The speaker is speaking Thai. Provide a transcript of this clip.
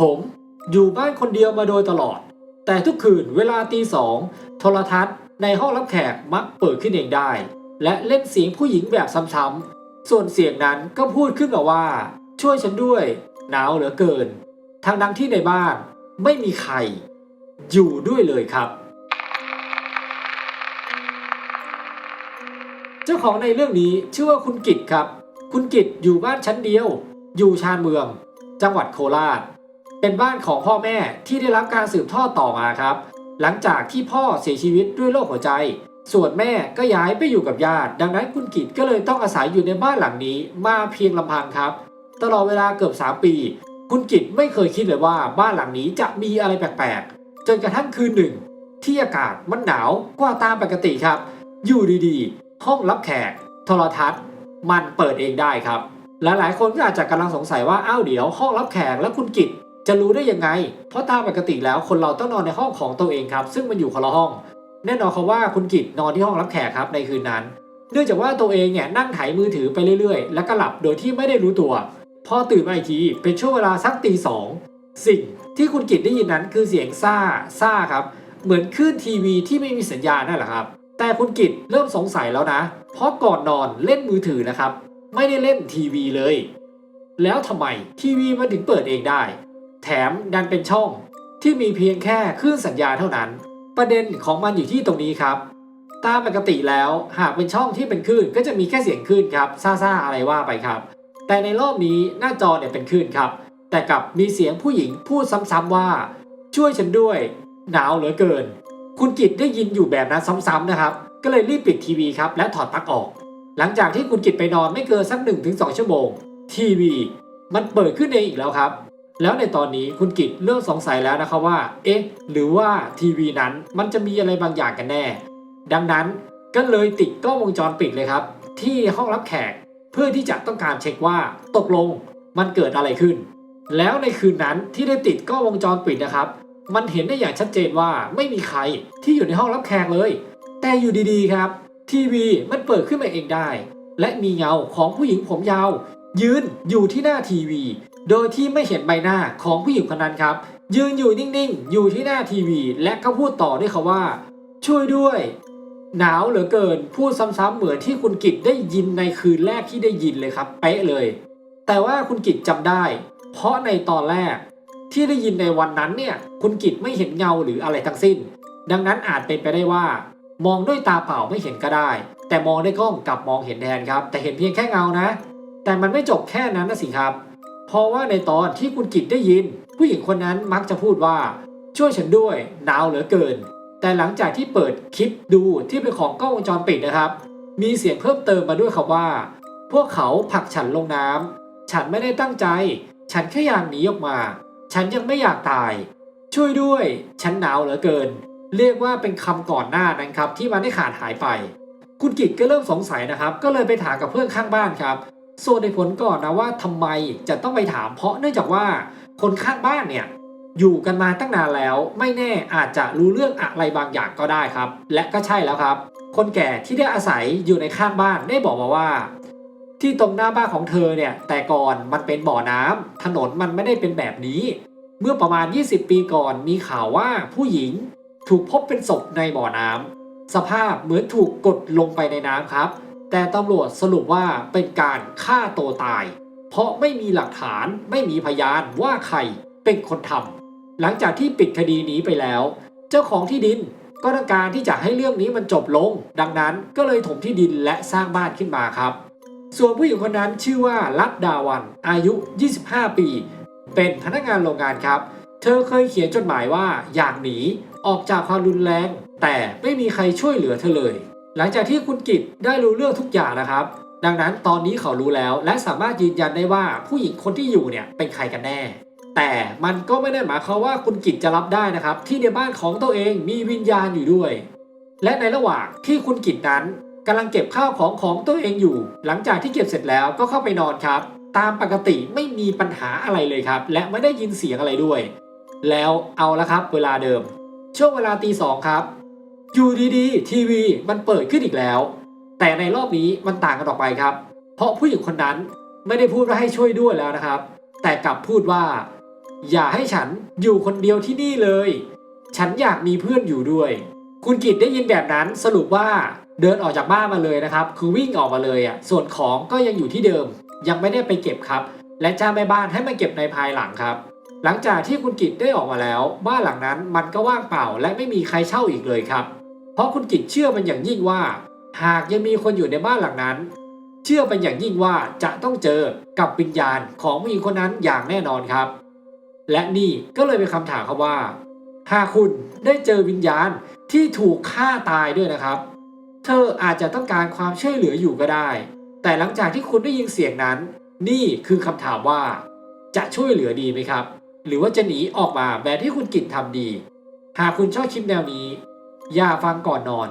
ผมอยู่บ้านคนเดียวมาโดยตลอด แต่ทุกคืนเวลาตีสองโทรทัศน์ในห้องรับแขกมักเปิดขึ้นเองได้ และเล่นเสียงผู้หญิงแบบซ้ำๆส่วนเสียงนั้นก็พูดขึ้นมาว่า ช่วยฉันด้วย หนาวเหลือเกิน ทางดังที่ในบ้านไม่มีใคร อยู่ด้วยเลยครับ เจ้าของในเรื่องนี้ชื่อว่าคุณกิตครับ คุณกิตอยู่บ้านชั้นเดียว อยู่ชานเมือง จังหวัดโคราช เป็นบ้านของพ่อแม่ที่ได้รับการสืบทอดต่อมาครับ หลังจากที่พ่อเสียชีวิตด้วยโรคหัวใจ ส่วนแม่ก็ย้ายไปอยู่กับญาติ ดังนั้นคุณกิตก็เลยต้องอาศัยอยู่ในบ้านหลังนี้ มาเพียงลำพังครับ ตลอดเวลาเกือบ3ปี คุณกิตไม่เคยคิดเลยว่าบ้านหลังนี้จะมีอะไรแปลกๆ จนกระทั่งคืนหนึ่ง ที่อากาศมันหนาวกว่าตามปกติครับ อยู่ดีๆ ห้องรับแขก โทรทัศน์ มันเปิดเองได้ครับและหลายคนก็อาจจะกำลังสงสัยว่าอ้าวเดี๋ยวห้องรับแขกแล้วคุณกิต จะรู้ได้ยังไง เพราะตามปกติแล้วคนเราต้องนอนในห้องของตัวเองครับ ซึ่งมันอยู่คนละห้อง แน่นอนครับว่าคุณกิตนอนที่ห้องรับแขกครับในคืนนั้น เนื่องจากว่าตัวเองเนี่ยนั่งไถมือถือไปเรื่อยๆ แล้วก็หลับโดยที่ไม่ได้รู้ตัว พอตื่นมาอีกทีเป็นช่วงเวลาสักตีสองสิ่งที่คุณกิตได้ยินนั้นคือเสียงซ่าซ่าครับ เหมือนคลื่นทีวีที่ไม่มีสัญญาณนั่นแหละครับ แต่คุณกิตเริ่มสงสัยแล้วนะ เพราะก่อนนอนเล่นมือถือนะครับ ไม่ได้เล่นทีวีเลย แล้วทำไมทีวีมันถึงเปิดเองได้ แถมดันเป็นช่องที่มีเพียงแค่คลื่นสัญญาณเท่านั้น ประเด็นของมันอยู่ที่ตรงนี้ครับ ตามปกติแล้วหากเป็นช่องที่เป็นคลื่นก็จะมีแค่เสียงคลื่นครับซ่าๆอะไรว่าไปครับ แต่ในรอบนี้หน้าจอเนี่ยเป็นคลื่นครับ แต่กับมีเสียงผู้หญิงพูดซ้ำๆว่า ช่วยฉันด้วย หนาวเหลือเกิน คุณกิตได้ยินอยู่แบบนั้นซ้ำๆนะครับ ก็เลยรีบปิดทีวีครับและถอดปลั๊กออก หลังจากที่คุณกิตไปนอนไม่เกินสัก1นถึงสชั่วโมง ทีวี มันเปิดขึ้นเองอีกแล้วครับ แล้วในตอนนี้คุณกิตเริ่มสงสัยแล้วนะครับว่า เอ๊ะ หรือว่าทีวีนั้นมันจะมีอะไรบางอย่างกันแน่ ดังนั้นก็เลยติดกล้องวงจรปิดเลยครับ ที่ห้องรับแขกเพื่อที่จะต้องการเช็คว่าตกลงมันเกิดอะไรขึ้น แล้วในคืนนั้นที่ได้ติดกล้องวงจรปิดนะครับ มันเห็นได้อย่างชัดเจนว่าไม่มีใครที่อยู่ในห้องรับแขกเลย แต่อยู่ดีๆครับ ทีวีมันเปิดขึ้นมาเองได้ และมีเงาของผู้หญิงผมยาว ยืนอยู่ที่หน้าทีวี โดยที่ไม่เห็นใบหน้าของผู้หญิงคนนั้นครับ ยืนอยู่นิ่งๆ อยู่ที่หน้าทีวี และก็พูดต่อด้วยคาว่า ช่วยด้วย หนาวเหลือเกินพูดซ้ำๆเหมือนที่คุณกิตได้ยินในคืนแรกที่ได้ยินเลยครับ เป๊ะเลย แต่ว่าคุณกิตจำได้ เพราะในตอนแรก ที่ได้ยินในวันนั้นเนี่ย คุณกิตไม่เห็นเงาหรืออะไรทั้งสิ้น ดังนั้นอาจเป็นไปได้ว่า มองด้วยตาเปล่าไม่เห็นก็ได้ แต่มองด้วยกล้องกลับมองเห็นแทนครับ แต่เห็นเพียงแค่เงานะ แต่มันไม่จบแค่นั้นนะสิครับ เพราะว่าในตอนที่คุณกิตได้ยิน ผู้หญิงคนนั้นมักจะพูดว่า ช่วยฉันด้วยหนาวเหลือเกิน แต่หลังจากที่เปิดคลิปดูที่เป็นของกล้องวงจรปิดนะครับ มีเสียงเพิ่มเติมมาด้วยครับว่า พวกเขาผลักฉันลงน้ำฉันไม่ได้ตั้งใจ ฉันแค่อยากหนีออกมา ฉันยังไม่อยากตาย ช่วยด้วย ฉันหนาวเหลือเกิน เรียกว่าเป็นคำก่อนหน้านั้นครับที่มันได้ขาดหายไป คุณกิตก็เริ่มสงสัยนะครับ ก็เลยไปถามกับเพื่อนข้างบ้านครับ ส่วนในผลก่อนนะว่าทำไมจะต้องไปถาม เพราะเนื่องจากว่าคนข้างบ้านเนี่ยอยู่กันมาตั้งนานแล้ว ไม่แน่อาจจะรู้เรื่องอะไรบางอย่างก็ได้ครับ และก็ใช่แล้วครับ คนแก่ที่ได้อาศัยอยู่ในข้างบ้านได้บอกมาว่า ที่ตรงหน้าบ้านของเธอเนี่ยแต่ก่อนมันเป็นบ่อน้ำถนนมันไม่ได้เป็นแบบนี้ เมื่อประมาณ 20 ปีก่อนมีข่าวว่าผู้หญิงถูกพบเป็นศพในบ่อน้ำสภาพเหมือนถูกกดลงไปในน้ำครับ แต่ตำรวจสรุปว่าเป็นการฆ่าตัวตาย เพราะไม่มีหลักฐานไม่มีพยานว่าใครเป็นคนทำหลังจากที่ปิดคดีนี้ไปแล้ว เจ้าของที่ดินก็ต้องการที่จะให้เรื่องนี้มันจบลง ดังนั้นก็เลยถมที่ดินและสร้างบ้านขึ้นมาครับ ส่วนผู้หญิงคนนั้นชื่อว่าลัดดาวัน อายุ 25 ปี เป็นพนักงานโรงงานครับ เธอเคยเขียนจดหมายว่าอยากหนีออกจากความรุนแรง แต่ไม่มีใครช่วยเหลือเธอเลย หลังจากที่คุณกิตได้รู้เรื่องทุกอย่างนะครับ ดังนั้นตอนนี้เขารู้แล้วและสามารถยืนยันได้ว่าผู้หญิงคนที่อยู่เนี่ยเป็นใครกันแน่ แต่มันก็ไม่ได้หมายความว่าคุณกิตจะรับได้นะครับ ที่ในบ้านของตัวเองมีวิญญาณอยู่ด้วย และในระหว่างที่คุณกิตนั้นกำลังเก็บข้าวของของตัวเองอยู่ หลังจากที่เก็บเสร็จแล้วก็เข้าไปนอนครับ ตามปกติไม่มีปัญหาอะไรเลยครับ และไม่ได้ยินเสียงอะไรด้วย แล้วเอาละครับ เวลาเดิม ช่วงเวลาตีสองครับ อยู่ดีๆทีวีมันเปิดขึ้นอีกแล้ว แต่ในรอบนี้มันต่างกันออกไปครับ เพราะผู้หญิงคนนั้นไม่ได้พูดว่าให้ช่วยด้วยแล้วนะครับ แต่กลับพูดว่า อย่าให้ฉันอยู่คนเดียวที่นี่เลย ฉันอยากมีเพื่อนอยู่ด้วย คุณกิตได้ยินแบบนั้นสรุปว่าเดินออกจากบ้านมาเลยนะครับ คือวิ่งออกมาเลยอะส่วนของก็ยังอยู่ที่เดิม ยังไม่ได้ไปเก็บครับ และจ้างแม่บ้านให้มาเก็บในภายหลังครับ หลังจากที่คุณกิตได้ออกมาแล้ว บ้านหลังนั้นมันก็ว่างเปล่าและไม่มีใครเช่าอีกเลยครับ เพราะคุณกิตเชื่อมันอย่างยิ่งว่า หากยังมีคนอยู่ในบ้านหลังนั้น เชื่อเป็นอย่างยิ่งว่าจะต้องเจอกับวิญญาณของผู้หญิงคนนั้นอย่างแน่นอนครับ และนี่ก็เลยเป็นคำถามครับว่า หากคุณได้เจอวิญญาณที่ถูกฆ่าตายด้วยนะครับ เธออาจจะต้องการความช่วยเหลืออยู่ก็ได้ แต่หลังจากที่คุณได้ยินเสียงนั้น นี่คือคำถามว่า จะช่วยเหลือดีไหมครับ หรือว่าจะหนีออกมาแบบที่คุณกิตทำดี หากคุณชอบคลิปแนวนี้ อย่าฟังก่อนนอน